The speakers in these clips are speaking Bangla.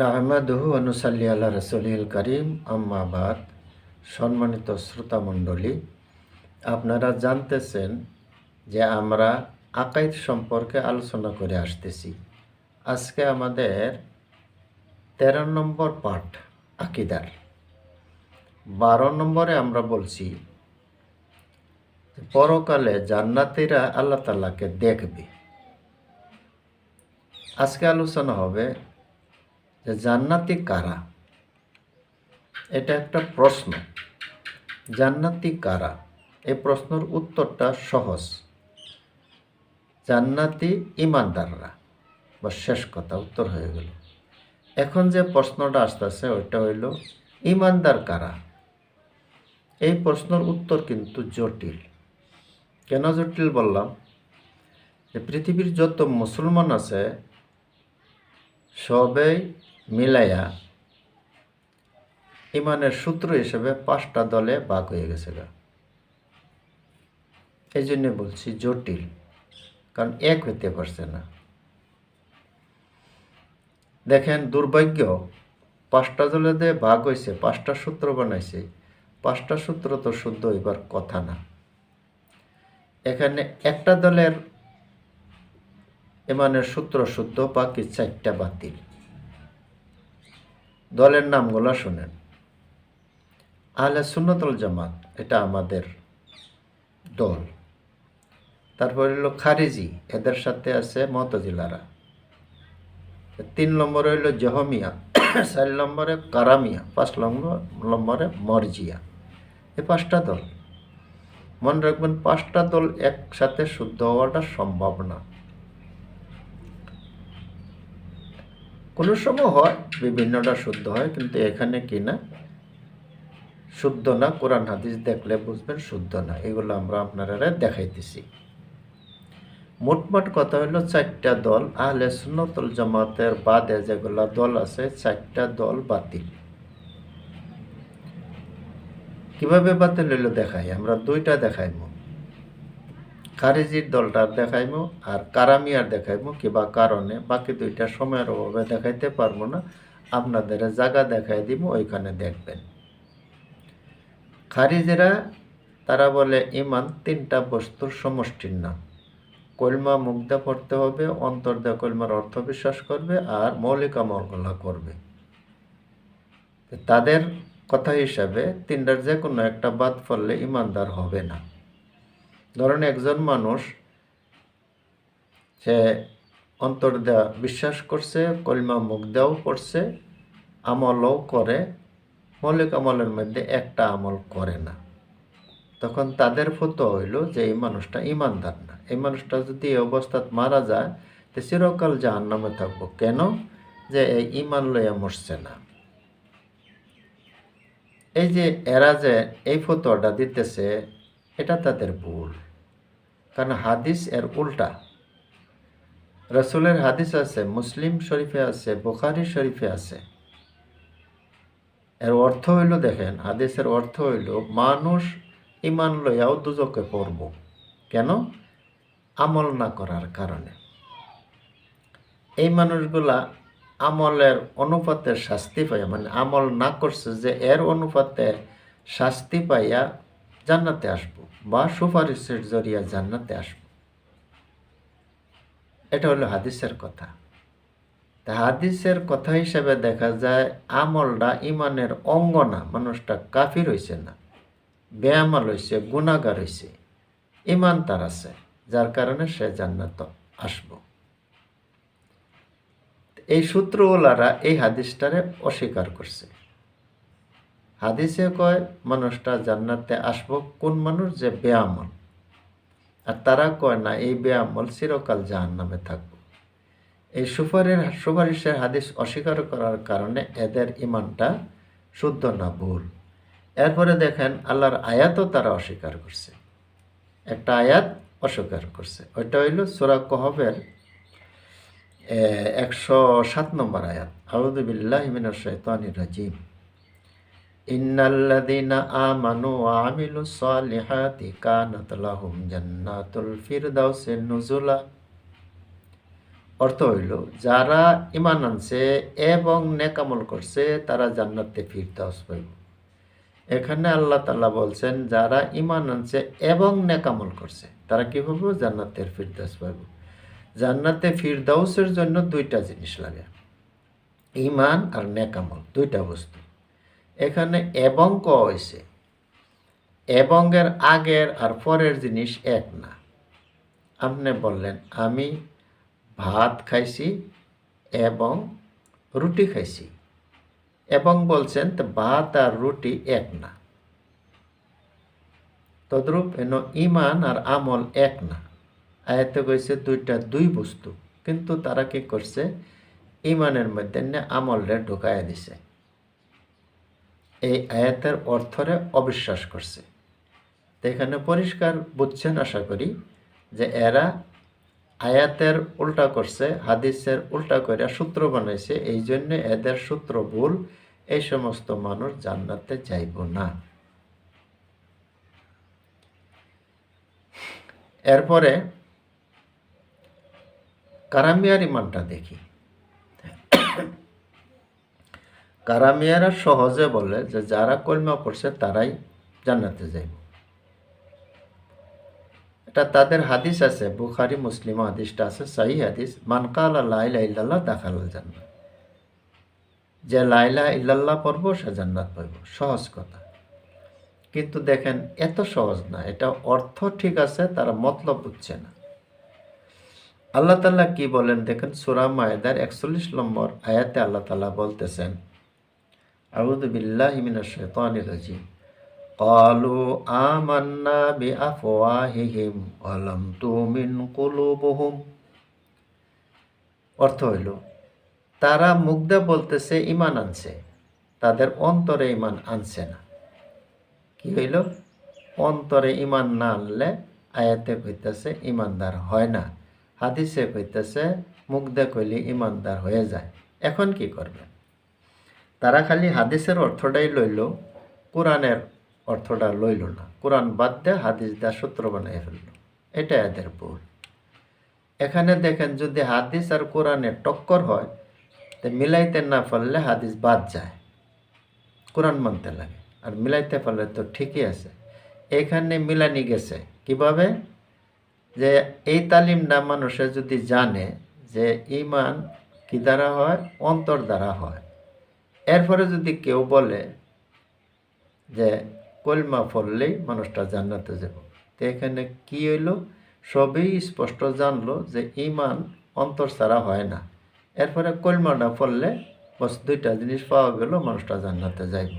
নাহমাদুহু অনুসাল্লি আল্লাহ রসুলিল করিম। আম্মাবাদ সম্মানিত শ্রোতামণ্ডলী আপনারা জানতেছেন যে আমরা আকাইদ সম্পর্কে আলোচনা করে আসতেছি। আজকে আমাদের তেরো নম্বর পাঠ আকিদার। বারো নম্বরে আমরা বলছি, পরকালে জান্নাতিরা আল্লাহ তাল্লাহকে দেখবে। আজকে আলোচনা হবে যে জান্নাতি কারা? এটা একটা প্রশ্ন। জান্নাতি কারা? এই প্রশ্নের উত্তরটা সহজ। জান্নাতি ইমানদাররা। বা শেষ কথা, উত্তর হয়ে গেল। এখন যে প্রশ্নটা আসতেছে, ওইটা হইল, ইমানদার কারা? এই প্রশ্নের উত্তর কিন্তু জটিল। কেন জটিল বললাম? যে পৃথিবীর যত মুসলমান আছে, সবেই মিলাইয়া ইমানের সূত্র হিসেবে পাঁচটা দলে ভাগ হয়ে গেছে গা। এই জন্য বলছি জটিল, কারণ এক হইতে পারছে না। দেখেন, দুর্ভাগ্য, পাঁচটা দলে দিয়ে ভাগ হয়েছে পাঁচটা সূত্র বানাইছে, পাঁচটা সূত্র তো শুদ্ধ এবার কথা না। এখানে একটা দলের ইমানের সূত্র শুদ্ধ, বাকি চারটা বাতিল। দলের নামগুলো শোনেন। আহলে সুন্নতুল জামাত, এটা আমাদের দল। তারপর হইল খারিজি, এদের সাথে আছে মতজিলারা। তিন নম্বর হইল জহমিয়া, চার নম্বরে কারামিয়া, পাঁচ নম্বর নম্বরে মরজিয়া। এই পাঁচটা দল। মনে রাখবেন, পাঁচটা দল একসাথে শুদ্ধ হওয়াটা সম্ভব না। কোনো সময় হয়, বিভিন্নটা শুদ্ধ হয়, কিন্তু এখানে কি না? শুদ্ধ না, কোরআন হাদিস দেখলে বুঝবেন শুদ্ধ না, এগুলো আমরা আপনারা দেখাইতেছি। মোটমাট কথা হলো চারটা দল, আহলে সুন্নতুল জামাতের বাদে যেগুলা দল আছে, চারটা দল বাতিল। কীভাবে বাতিল হইল দেখাই, আমরা দুইটা দেখাইমু খারিজির দলটার দেখাইমু আর কারামিয়ার দেখাইমু কিবা কারণে? বাকি দুইটা সময়ের অভাবে দেখাইতে পারব না। আপনাদের জায়গা দেখাই দিব ওইখানে দেখবেন। খারিজেরা, তারা বলে, ইমান তিনটা বস্তুর সমষ্টির নাম। কলমা মুগ্ধা পড়তে হবে, অন্তর দেওয়া কলমার অর্থ বিশ্বাস করবে আর মৌলিক আমলগুলা করবে। তাদের কথা হিসাবে তিনটার যে কোনো একটা বাদ পড়লে ইমানদার হবে না। ধরেন একজন মানুষ, সে অন্তর দেওয়া বিশ্বাস করছে, কলমা মুখ দেওয়াও করছে আমলও করে, মৌলিক আমলের মধ্যে একটা আমল করে না। তখন তাদের ফতো হইল যে এই মানুষটা ইমানদার না। এই মানুষটা যদি এই অবস্থাত মারা যায়, তো চিরকাল জাহান নামে থাকব। কেন? যে এই ইমান লইয়া মরছে না। এই যে এরা যে এই ফতোয়াটা দিতেছে এটা তাদের ভুল। কারণ হাদিস এর উল্টা। রসুলের হাদিস আছে, মুসলিম শরীফে আছে বুখারি শরীফে আছে। এর অর্থ হইল দেখেন, হাদিসের অর্থ হইল মানুষ ইমান লইয়াও দুজকে পড়ব। কেন? আমল না করার কারণে। এই মানুষগুলা আমলের অনুপাতে শাস্তি পাইয়া মানে আমল না করছে যে এর অনুপাতে শাস্তি পাইয়া জান্নাতে আসব বা সুপারিশের জরিয়া জান্নাতে আসব। এটা হলো হাদিসের কথা। তা হাদিসের কথা হিসেবে দেখা যায়, আমলটা ইমানের অঙ্গ না মানুষটা কাফির হয়েছে না, বেয়ামাল হয়েছে গুণাগার হয়েছে ইমান তার আছে, যার কারণে সে জান্নাত আসব। এই সূত্রওয়ালারা এই হাদিসটারে অস্বীকার করছে। হাদিসে কয়, মানুষটা জান্নাতে আসব, কোন মানুষ যে বেয়ামল? আর তারা কয়, না, এই বেয়ামল চিরকাল জাহান নামে থাকব। এই সুপারের, সুপারিশের হাদিস অস্বীকার করার কারণে এদের ইমানটা শুদ্ধ না, ভুল। এরপরে দেখেন, আল্লাহর আয়াতও তারা অস্বীকার করছে। একটা আয়াত অস্বীকার করছে। ওইটা হইল সুরা কহবের একশো সাত নম্বর আয়াত। আউদুবিল্লাহ মিনার শৈতানির রাজিম। ইন্নাল্লাযীনা আমানু ওয়া আমিলুস সালিহাতি কানাত লাহুম জান্নাতুল ফিরদাউসি নুজুলা। অর্থ হইল, যারা ইমান আনছে এবং নেকামল করছে, তারা জান্নাতে ফিরতাস পাইব এখানে আল্লাহ তাল্লাহ বলছেন, যারা ইমান আনছে এবং নেকামল করছে, তারা কি পাবো জান্নাতের ফিরদাস পাইব। জান্নাতে ফিরদাউসের জন্য দুইটা জিনিস লাগে ইমান আর নেকামল, দুইটা বস্তু। এখানে এবং ক হয়েছে এবং এর আগের আর পরের জিনিস এক না। আপনি বললেন, আমি ভাত খাইছি এবং রুটি খাইছি। এবং বলছেন, তো ভাত আর রুটি এক না। তদ্রূপ এন ইমান আর আমল এক না। আয়াতে কইছে, দুইটা দুই বস্তু। কিন্তু তারা কি করছে? ইমানের মধ্যে আমলরে ঢুকাইয়া দিছে। এই আয়াতের অর্থরে অবিশ্বাস করছে। তো এখানে পরিষ্কার বুঝছেন আশা করি যে এরা আয়াতের উল্টা করছে, হাদিসের উল্টা করে সূত্র বানাইছে এই জন্য এদের সূত্র ভুল, এই সমস্ত মানুষ জান্নাতে যাইব না। এরপরে কারামিয়ার ইমানটা দেখি। কারামিয়ারা সহজে বলে যে, যারা কলমা পড়ছে তারাই জান্নাতে যাইব। এটা তাদের হাদিস আছে, বুখারি, মুসলিম হাদিসটা আছে, সাহি হাদিস। মানকাল লাইলা ইল্লাল্লাহ দাখাল জান্নাত। যে লাইলা ইল্লাল্লাহ পড়ব, সে জান্নাত পাইব। সহজ কথা। কিন্তু দেখেন, এত সহজ না। এটা অর্থ ঠিক আছে, তারা মতলব বুঝছে না। আল্লাহ তাল্লাহ কি বলেন? দেখেন, সুরা মায়েদার একচল্লিশ নম্বর আয়াতে আল্লাহ তাল্লাহ বলতেছেন আউদ বিল্লাহ মিনাশ শাইতানির রাজিম قالوا آمنا بأفواههم ولم تؤمن قلوبهم অর্থ হইল তারা মুগ্ধা বলতেছে ইমান আনছে তাদের অন্তরে ইমান আনছে না কি হইল অন্তরে ইমান না আনলে আয়াতে কইতেছে ইমানদার হয় না হাদিসে কইতেছে মুগ্ধা কইলে ইমানদার হয়ে যায় এখন কি করবে তারা খালি হাদিসের অর্থটাই লইল, কোরআনের অর্থটা লইল না। কোরআন বাদ দিয়ে হাদিস দেওয়া সূত্র বানিয়ে ফেলল। এটা এদের ভুল। এখানে দেখেন, যদি হাদিস আর কোরআনের টক্কর হয়, তো মিলাইতে না পারলে হাদিস বাদ যায়। কোরআন মানতে লাগে। আর মিলাইতে পারলে তো ঠিকই আছে। এখানে মিলানি গেছে। কীভাবে? যে এই তালিমটা মানুষে যদি জানে যে ইমান কি দ্বারা হয়? অন্তর দ্বারা হয়। এরপরে যদি কেউ বলে যে কলমা পড়লেই মানুষটা জান্নাতে যাব। তো এখানে কি হইল? সবই স্পষ্ট জানলো যে ইমান অন্তর ছাড়া হয় না। এরপরে কলমাটা পড়লে বস দুইটা জিনিস পাওয়া গেল, মানুষটা জান্নাতে যাইব।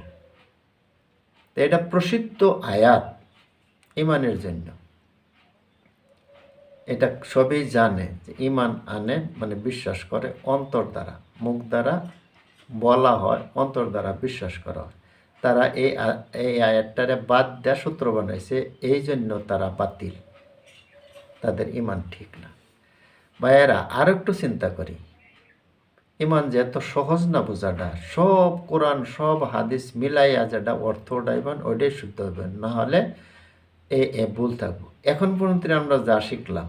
তো এটা প্রসিদ্ধ আয়াত ইমানের জন্য। এটা সবই জানে যে ইমান আনে মানে বিশ্বাস করে অন্তর দ্বারা, মুখ দ্বারা বলা হয়, অন্তর দ্বারা বিশ্বাস করা হয়। তারা এই এই আয়াতটারে বাদ দেওয়া সূত্র বানাইছে, এই জন্য তারা বাতিল। তাদের ইমান ঠিক না। ভাইয়েরা আর একটু চিন্তা করি। ইমান যে এত সহজ না বোঝাটা? সব কোরআন, সব হাদিস মিলাইয়া যেটা অর্থ উঠাইবেন ওইটাই শুদ্ধ হইবেন না হলে এ এ ভুল থাকব। এখন পর্যন্ত আমরা যা শিখলাম,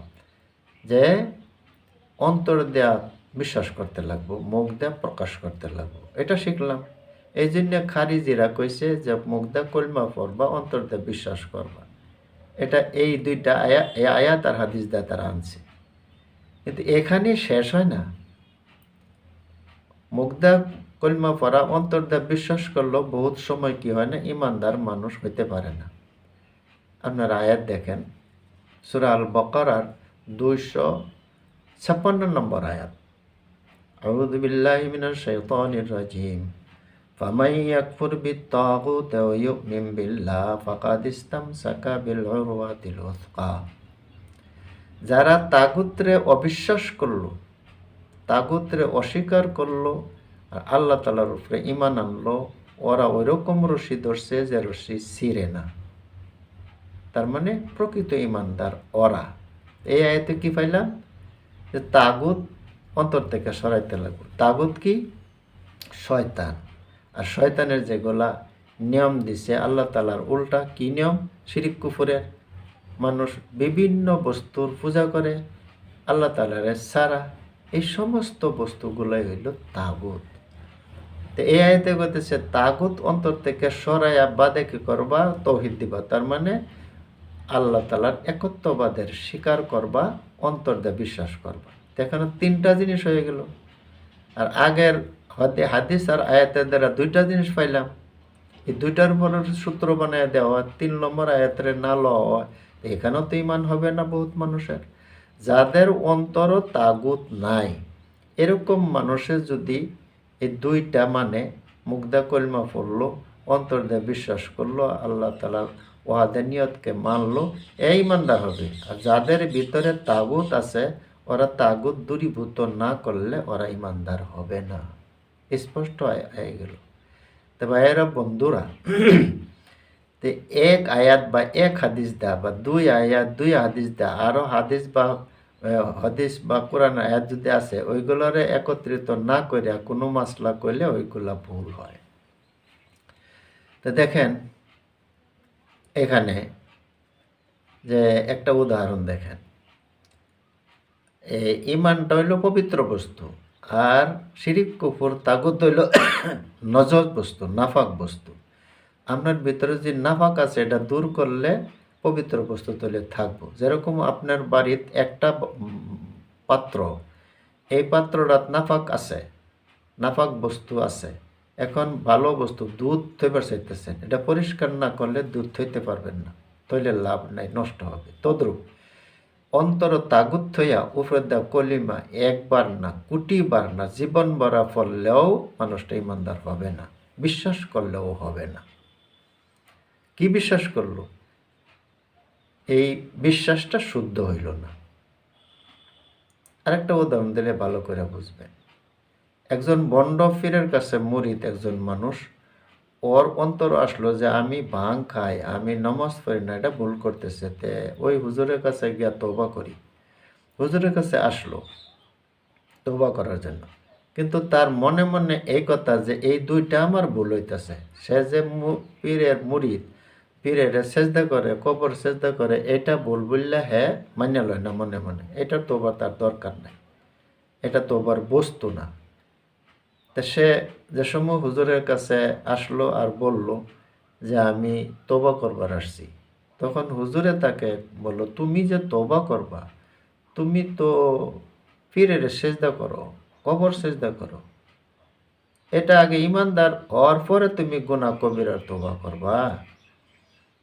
যে অন্তর দেয়া বিশ্বাস করতে লাগবো, মুখ প্রকাশ করতে লাগবো। এটা শিখলাম। এই জন্য খারিজিরা কইছে যে মুখ দা কলমা পড়বা, অন্তর বিশ্বাস করবা। এটা এই দুইটা আয়া, এই আয়াত আর হাদিস দা তারা আনছে। কিন্তু এখানে শেষ হয় না। মুগ্ধা কলমা পড়া, অন্তর দা বিশ্বাস করলেও বহুত সময় কি হয় না, ইমানদার মানুষ হইতে পারে না। আপনার আয়াত দেখেন সুরাল বকরার দুইশো ছাপ্পান্ন নম্বর আয়াত। আউযু বিল্লাহি মিনাশ শাইতানির রাজিম فمن يكفر بالطاغوت ويؤمن بالله فقد استمسك بالعروة الوثقى যারা তাগুত্রে অবিশ্বাস করলো তাগুত্রে অস্বীকার করলো আর আল্লাহ তালার উপরে ইমান আনলো ওরা ওইরকম রশি ধরছে যে রশি ছিঁড়ে না তার মানে প্রকৃত ইমানদার ওরা এই আয়তে কি পাইলাম যে তাগুত অন্তর থেকে সরাইতে লাগবে। তাগুত কি? শয়তান। আর শয়তানের যেগুলা নিয়ম দিছে আল্লাহ তালার উল্টা কি নিয়ম? শিরিক কুফুরের মানুষ বিভিন্ন বস্তুর পূজা করে, আল্লাহ তালারে সারা এই সমস্ত বস্তুগুলাই হইল তাগুত। তো এই আয়তে করতেছে তাগুত অন্তর থেকে সরাইয়া বাদে কি করবা? তৌহিদ দিবা। তার মানে আল্লাহ তালার একত্ববাদের স্বীকার করবা, অন্তর দিয়ে বিশ্বাস করবা। এখানে তিনটা জিনিস হয়ে গেল। আর আগের হাদি- হাদিস আর আয়াতের দ্বারা দুইটা জিনিস পাইলাম। এই দুইটার উপর সূত্র বানায় দেওয়া, তিন নম্বর আয়াতের না লওয়া, এখানেও তো ইমান হবে না বহুত মানুষের। যাদের অন্তর তাগুত নাই, এরকম মানুষের যদি এই দুইটা মানে মুগ্ধা কলমা পড়ল, অন্তর দিয়ে বিশ্বাস করল, আল্লাহ তালা তালার ওয়াদানিয়তকে মানলো এই ইমানদার হবে। আর যাদের ভিতরে তাগুত আছে ওরা তাগুত দূরীভূত না করলে ওরা ইমানদার হবে না। স্পষ্ট হয়ে গেল। তো ভাইয়েরা, বন্ধুরা, তো এক আয়াত বা এক হাদিস দা বা দুই আয়াত, দুই হাদিস দা আরও হাদিস বা হাদিস বা কোরআন আয়াত যদি আছে, ওইগুলোরে একত্রিত না করে কোনো মাসলা করলে ওইগুলা ভুল হয়। তো দেখেন এখানে যে একটা উদাহরণ দেখেন। ইমানটা হইল পবিত্র বস্তু। আর শিরিক কুফুর তাগুত হইল নজর বস্তু, নাফাক বস্তু। আপনার ভিতরে যে নাফাক আছে, এটা দূর করলে পবিত্র বস্তু তৈলে থাকব। যেরকম আপনার বাড়িত একটা পাত্র, এই পাত্রটা নাফাক আছে, নাফাক বস্তু আছে। এখন ভালো বস্তু দুধ থইবার চাইতেছেন, এটা পরিষ্কার না করলে দুধ থইতে পারবেন না, তৈলে লাভ নাই, নষ্ট হবে, তদ্রূপ। অন্তর তাগুত থইয়া উপরে দেওয়া কলিমা একবার না কোটিবার না জীবন ভরা ফললেও মানুষটা ইমানদার হবে না, বিশ্বাস করলেও হবে না। কি বিশ্বাস করল? এই বিশ্বাসটা শুদ্ধ হইল না। আরেকটা উদাহরণ দিলে ভালো করে বুঝবেন। একজন বন্ড ফিরের কাছে মুরিদ একজন মানুষ ওর অন্তর আসলো যে আমি ভাং খাই, আমি নমাজ পড়ি না, এটা ভুল করতেছে। তে ওই হুজুরের কাছে গিয়া তৌবা করি। হুজুরের কাছে আসলো তৌবা করার জন্য। কিন্তু তার মনে মনে এই কথা যে এই দুইটা আমার ভুল হইতেছে। সে যে পীরের মুরিদ, পীরের সেজদা করে, কবর সেজদা করে, এটা ভুল বললে হ্যাঁ মান্য লয় না মনে মনে। এটা তোবা তার দরকার নাই। এটা তোবার বস্তু না। তা সে যে সময় হুজুরের কাছে আসলো আর বলল যে আমি তোবা করবার আসছি। তখন হুজুরে তাকে বলল, তুমি যে তোবা করবা, তুমি তো পীরের সেজদা করো, কবর সেজদা করো। এটা আগে ইমানদার হওয়ার পরে তুমি গুণা কবিরার তোবা করবা।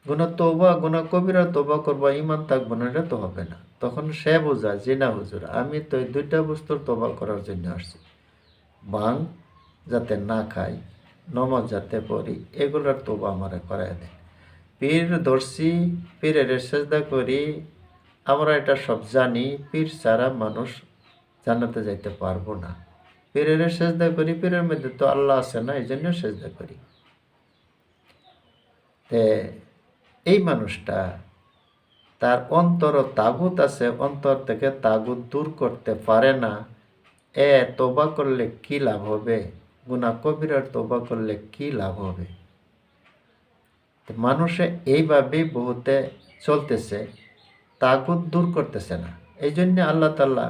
গুণা তোবা গুণা কবিরার তোবা করবা, ইমান থাকব না, এটা তো হবে না। তখন সে বোঝা যে না হুজুর, আমি তো দুইটা বস্তুর তোবা করার জন্য আসছি। বাং যাতে না খাই, নমাজ যাতে পড়ি, এগুলোর তোবা আমারে করায় দেয় পীর ধরছি পীরের সেজদা করি, আমরা এটা সব জানি, পীর ছাড়া মানুষ জানাতে যাইতে পারব না। পীরের সেজদা করি, পীরের মধ্যে তো আল্লাহ আছে না এই জন্য সেজদা করি। তে, এই মানুষটা তার অন্তর তাগুত আছে, অন্তর থেকে তাগুত দূর করতে পারে না, এ তোবা করলে কি লাভ হবে? গুনা কবিরার তোবা করলে কি লাভ হবে? মানুষে এইভাবেই বহুতে চলতেছে, তাগুত দূর করতেছে না। এই জন্য আল্লাহ তাল্লাহ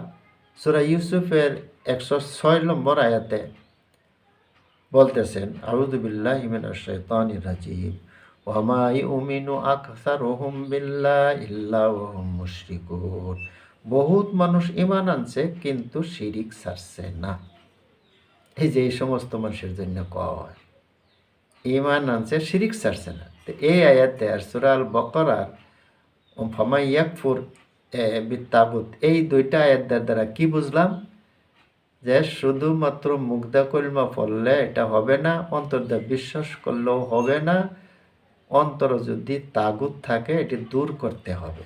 সুরা ইউসুফের একশো ছয় নম্বর আয়াতে বলতেছেন আউদুবিল্লাহ হিমিন শৈতানির রাজিম ওয়ামা ইউমিনু আকসারুহুম বিল্লাহ ইল্লা ওয়াহুম মুশরিকুন। বহুত মানুষ ইমান আনছে, কিন্তু শিরিক ছাড়ছে না। এই যে এই সমস্ত মানুষের জন্য হয় ইমান আনছে, শিরিক ছাড়ছে না। তো এই আয়াতে আর সুরাল বকরার ফামাই ইয়াকফুর বিত্তাবুত এই দুইটা আয়াতের দ্বারা কি বুঝলাম? যে শুধুমাত্র মুগ্ধা কলমা পড়লে এটা হবে না, অন্তর দিয়ে বিশ্বাস করলেও হবে না, অন্তর যদি তাগুত থাকে, এটি দূর করতে হবে।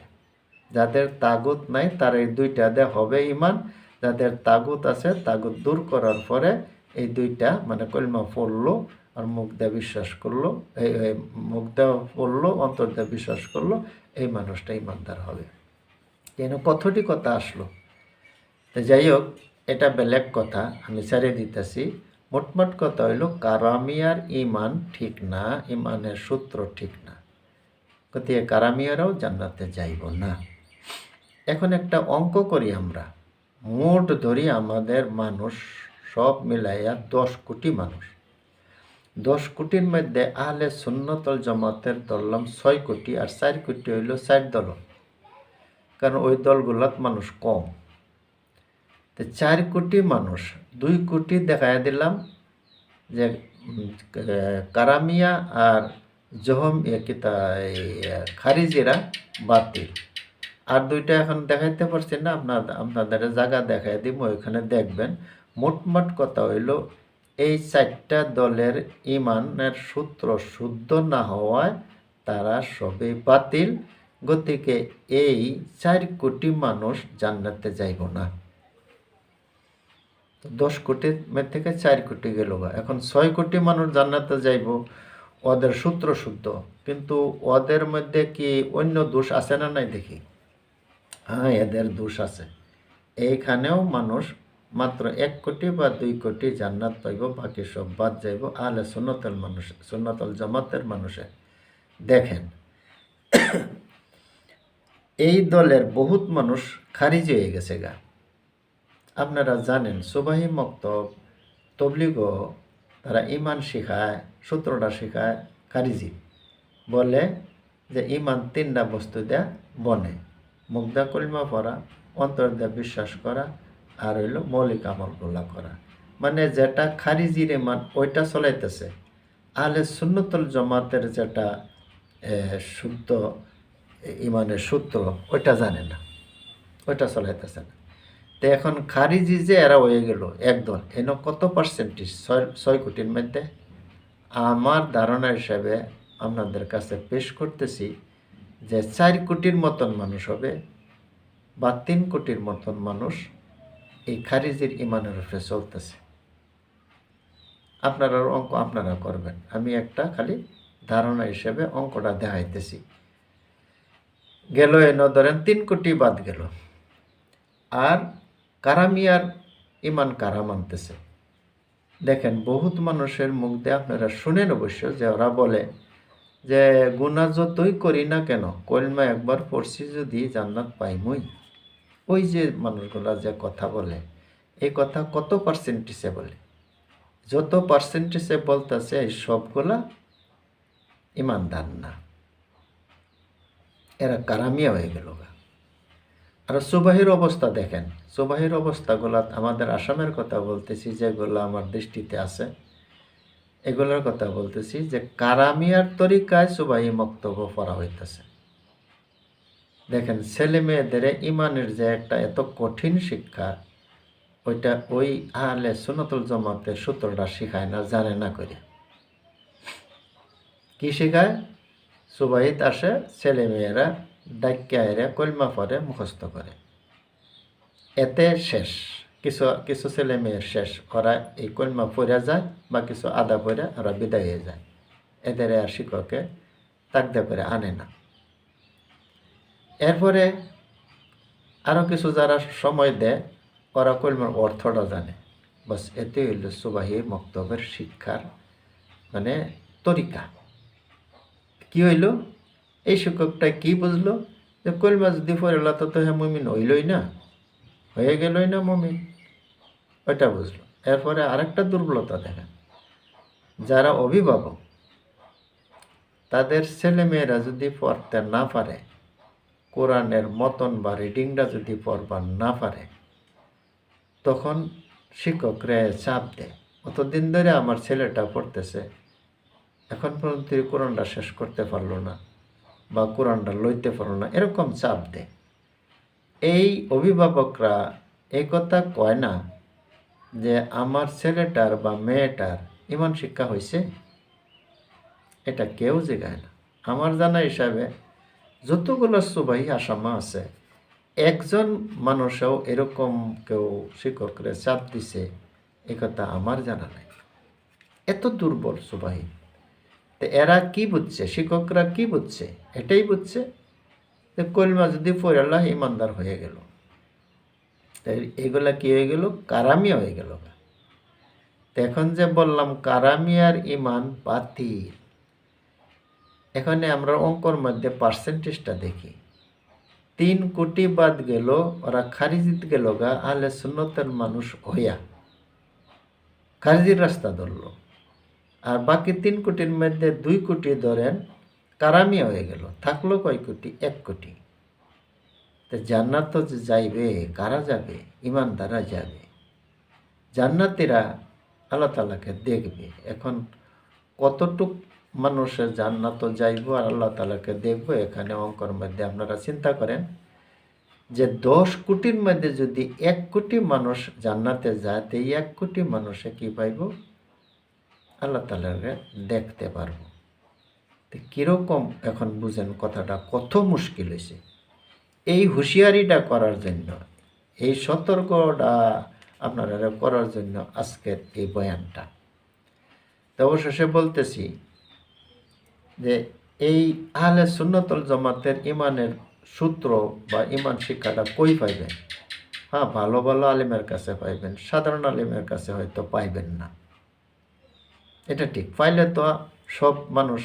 যাদের তাগুত নাই, তার এই দুইটা দিয়ে হবে ইমান যাদের তাগুত আছে, তাগুত দূর করার পরে এই দুইটা মানে কলমা পড়ল আর মুখ বিশ্বাস করল, এই মুখ পড়ল, অন্তর দিয়ে বিশ্বাস করল, এই মানুষটা ইমানদার হবে। কেন? কতটি কথা আসলো? তো যাই হোক, এটা বেলেগ কথা, আমি ছাড়িয়ে দিতেছি। মোটমোট কথা হইল কারামিয়ার ইমান ঠিক না, ইমানের সূত্র ঠিক না। গতিকে কারামিয়ারাও জান্নাতে যাইব না। এখন একটা অঙ্ক করি আমরা। মোট ধরি আমাদের মানুষ সব মিলাইয়া দশ কোটি মানুষ। দশ কোটির মধ্যে আহলে সুন্নতল জমাতের ধরলাম ছয় কোটি আর চার কোটি হইল চার দল। কারণ ওই দলগুলোত মানুষ কম। তো চার কোটি মানুষ, দুই কোটি দেখাই দিলাম যে কারামিয়া আর জহম কিতা খারিজিরা বাতিল। আর দুইটা এখন দেখাইতে পারছি না আপনার আপনাদের জায়গা দেখাই দিব, ওইখানে দেখবেন। মোটমাট কথা হইল, এই চারটা দলের ইমানের সূত্র শুদ্ধ না হওয়ায় তারা সবে বাতিল। গতিকে এই চার কোটি মানুষ জান্নাতে যাইব না। দশ কোটি থেকে চার কোটি গেল। এখন ছয় কোটি মানুষ জান্নাতে যাইব, ওদের সূত্র শুদ্ধ। কিন্তু ওদের মধ্যে কি অন্য দোষ আছে না নাই দেখি? হ্যাঁ এদের দোষ আছে। এইখানেও মানুষ মাত্র এক কোটি বা দুই কোটি জান্নাত পাইব, বাকি সব বাদ যাইব। আলে সুন্নতল মানুষ সুন্নতল জামাতের মানুষে। দেখেন, এই দলের বহুত মানুষ খারিজ হয়ে গেছে গা। আপনারা জানেন, সুবাহি মক্তব, তবলিগ, তারা ইমান শিখায়, সূত্রটা শিখায়, খারিজি। বলে যে ইমান তিনটা বস্তু দেয়া বনে। মুগ্ধা কলিমা পড়া, অন্তর দিয়ে বিশ্বাস করা আর হইল মৌলিক আমলগুলা করা। মানে যেটা খারিজির ইমান ওইটা চলাইতেছে। আহলে সুন্নতুল জমাতের যেটা শুদ্ধ ইমানের সূত্র, ওইটা জানে না। ওইটা চলাইতেছে না। তো এখন খারিজি যে এরা হয়ে গেল, একদল, এন কত পার্সেন্টেজ ছয় ছয় কোটির মধ্যে? আমার ধারণা হিসাবে আপনাদের কাছে পেশ করতেছি যে চার কোটির মতন মানুষ হবে বা তিন কোটির মতন মানুষ এই খারিজের ইমানের উপরে চলতেছে। আপনারা অঙ্ক আপনারা করবেন। আমি একটা খালি ধারণা হিসেবে অঙ্কটা দেখাইতেছি। গেল এন ধরেন তিন কোটি বাদ গেল। আর কারামিয়ার ইমান কারা মানতেছে? দেখেন, বহুত মানুষের মুখ দিয়ে আপনারা শুনেন অবশ্য যে ওরা বলে যে গুণা যতই করি না কেন, কলমা একবার পড়ছি যদি জান্নাত পাইমই। ওই যে মানুষগুলা যে কথা বলে, এই কথা কত পার্সেন্টেজে বলে? যত পার্সেন্টেজে বলতেছে, এই সবগুলা ইমানদার না। এরা কারামিয়া হয়ে গেল। আর সুবাহির অবস্থা দেখেন, সুবাহির অবস্থাগুলা আমাদের আসামের কথা বলতেছি, যেগুলো আমার দৃষ্টিতে আছে, এগুলোর কথা বলতেছি যে কারামিয়ার তরিকায় সুবাহি বক্তব্য পড়া হইতেছে। দেখেন, ছেলে মেয়েদের ইমানের যে একটা এত কঠিন শিক্ষা, ওইটা ওই আহলে সুনতুল জমাতে সূত্রটা শিখায় না, জানে না করে। কি শেখায়? সুবাহিত আসে, ছেলে মেয়েরা ডাক্যা এরা কলমা পরে মুখস্থ করে। এতে শেষ। কিছু কিছু ছেলে মেয়ের শেষ। ওরা এই কলমা পড়ে যায় বা কিছু আদা পড়ে ওরা বিদায় হয়ে যায়। এদের আর শিক্ষকে তাকদা করে আনে না। এরপরে আরও কিছু যারা সময় দেয়, ওরা কলমার অর্থটা জানে। বাস এতে হইল সুবাহি মক্তবের শিক্ষার মানে তরিকা। কি হইল? এই শিক্ষকটা কি বুঝলো? যে কলমা যদি পড়লা তো তো হ্যাঁ মমিন হইলই না, হয়ে গেলই না মমিন। ওইটা বুঝলো। এরপরে আরেকটা দুর্বলতা দেখেন। যারা অভিভাবক, তাদের ছেলে মেয়েরা যদি পড়তে না পারে কোরআনের মতন বা রিডিংটা যদি পড়বার না পারে, তখন শিক্ষকরা চাপ দেয়। অতদিন ধরে আমার ছেলেটা পড়তেছে, এখন পর্যন্ত কোরআনটা শেষ করতে পারল না বা কোরআনটা লইতে পারল না, এরকম চাপ দেয়। এই অভিভাবকরা এই কথা কয় না যে আমার ছেলেটার বা মেয়েটার ইমান শিক্ষা হয়েছে এটা কেউ জেগায় না। আমার জানা হিসাবে যতগুলো সুবাহী আসামা আছে, একজন মানুষও এরকম কেউ শিক্ষকরে চাপ দিছে, এ কথা আমার জানা নাই। এত দুর্বল সুবাহী। তো এরা কি বুঝছে? শিক্ষকরা কি বুঝছে? এটাই বুঝছে যে কলমা যদি পড়াল্লাহ ইমানদার হয়ে গেল তাই এগুলা কি হয়ে গেল? কারামিয়া হয়ে গেল এখন যে বললাম কারামিয়ার ইমান বাতিল। এখানে আমরা অঙ্কর মধ্যে পার্সেন্টেজটা দেখি। তিন কোটি বাদ গেল, ওরা খারিজিত গেল গা, আহলে সুন্নতের মানুষ হইয়া। খারিজির রাস্তা ধরলো। আর বাকি তিন কোটির মধ্যে দুই কোটি ধরেন কারামিয়া হয়ে গেল। থাকল কয় কোটি? এক কোটি। তো জান্নাত যে যাইবে, কারা যাবে? ইমানদারা যাবে। জান্নাতিরা আল্লাহ তালাকে দেখবে। এখন কতটুক মানুষের জান্নাত যাইব আর আল্লাহ তালাকে দেখব, এখানে অঙ্কর মধ্যে আপনারা চিন্তা করেন যে দশ কোটির মধ্যে যদি এক কোটি মানুষ জান্নাতে যায় এক কোটি মানুষে কি পাইব? আল্লাহ তালাকে দেখতে পারব। তো কীরকম এখন বুঝেন কথাটা, কত মুশকিল হয়েছে এই হুঁশিয়ারিটা করার জন্য, এই সতর্কটা আপনারা করার জন্য আজকের এই বয়ানটা। তো অবশেষে বলতেছি যে এই আহলে সুন্নতল জামাতের ইমানের সূত্র বা ইমান শিক্ষাটা কই পাইবেন? হ্যাঁ ভালো ভালো আলিমের কাছে পাইবেন, সাধারণ আলিমের কাছে হয়তো পাইবেন না। এটা ঠিক। পাইলে তো সব মানুষ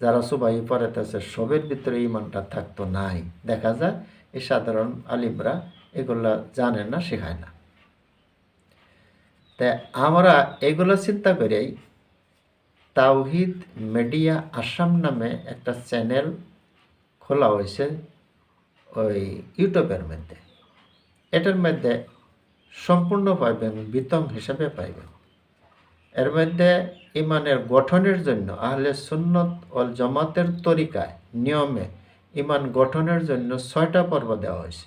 যারা সুবাই পড়াতেছে সবের ভিতরে ইমানটা থাকতো নাই। দেখা যায় এই সাধারণ আলিমরা এগুলা জানে না, শেখায় না। তাই আমরা এগুলো চিন্তা করেই তাওহিদ মিডিয়া আসাম নামে একটা চ্যানেল খোলা হয়েছে ওই ইউটিউবের মধ্যে। এটার মধ্যে সম্পূর্ণ পাইবেন, বিতং হিসাবে পাইবেন। এর মধ্যে ইমানের গঠনের জন্য আহলে সুন্নত ও জমাতের তরিকায়, নিয়মে ইমান গঠনের জন্য ছয়টা পর্ব দেওয়া হয়েছে।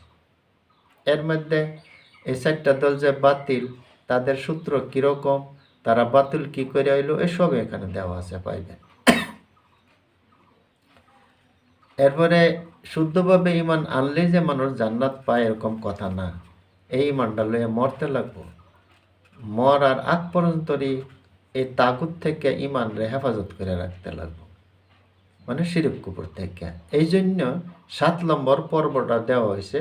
এর মধ্যে এই চারটা দল যে বাতিল, তাদের সূত্র কীরকম তারা বাতিল কি করে আইলো? এসব এখানে দেওয়া আছে, পাইবেন। এরপরে, শুদ্ধভাবে ইমান আনলে যে মানুষ জান্নাত পায় এরকম কথা না। এই ইমানটা লইয়া মরতে লাগবো। মরার আগ পর্যন্তই এই তাগুত থেকে ইমানরে হেফাজত করে রাখতে লাগবো। মানে শিরিক কুপুর থেকে। এই জন্য সাত নম্বর পর্বটা দেওয়া হয়েছে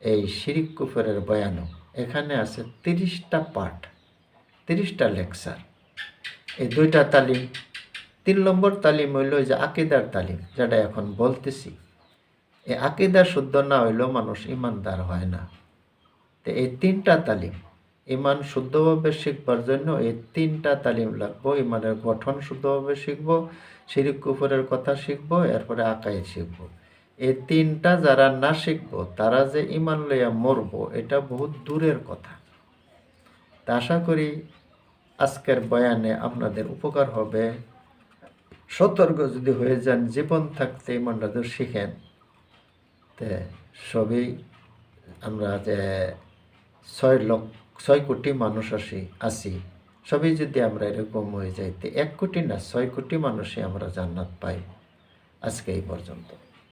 এই শিরিক কুপুরের বয়ানও এখানে আছে তিরিশটা পাঠ। তিরিশটা লেকচার। এই দুইটা তালিম, তিন নম্বর তালিম হইল যে আকিদার তালিম, যেটা এখন বলতেছি। এই আকিদার শুদ্ধ না হইলেও মানুষ ইমানদার হয় না। তো এই তিনটা তালিম, ইমান শুদ্ধভাবে শিখবার জন্য এই তিনটা তালিম লাগবো, ইমানের গঠন শুদ্ধভাবে শিখব, শিরিক কুফরের কথা শিখব, এরপরে আকাই শিখব। এই তিনটা যারা না শিখব, তারা যে ইমান লইয়া মরবো, এটা বহুত দূরের কথা। তা আশা করি আজকের বয়ানে আপনাদের উপকার হবে। সতর্ক যদি হয়ে যান, জীবন থাকতে যদি শিখেন। তে সবই আমরা যে ছয় লক্ষ, ছয় কোটি মানুষ আসি আছি সবই যদি আমরা এরকম হয়ে যাইতে, এক কোটি না, ছয় কোটি মানুষই আমরা জান্নাত পাই। আজকে এই পর্যন্ত।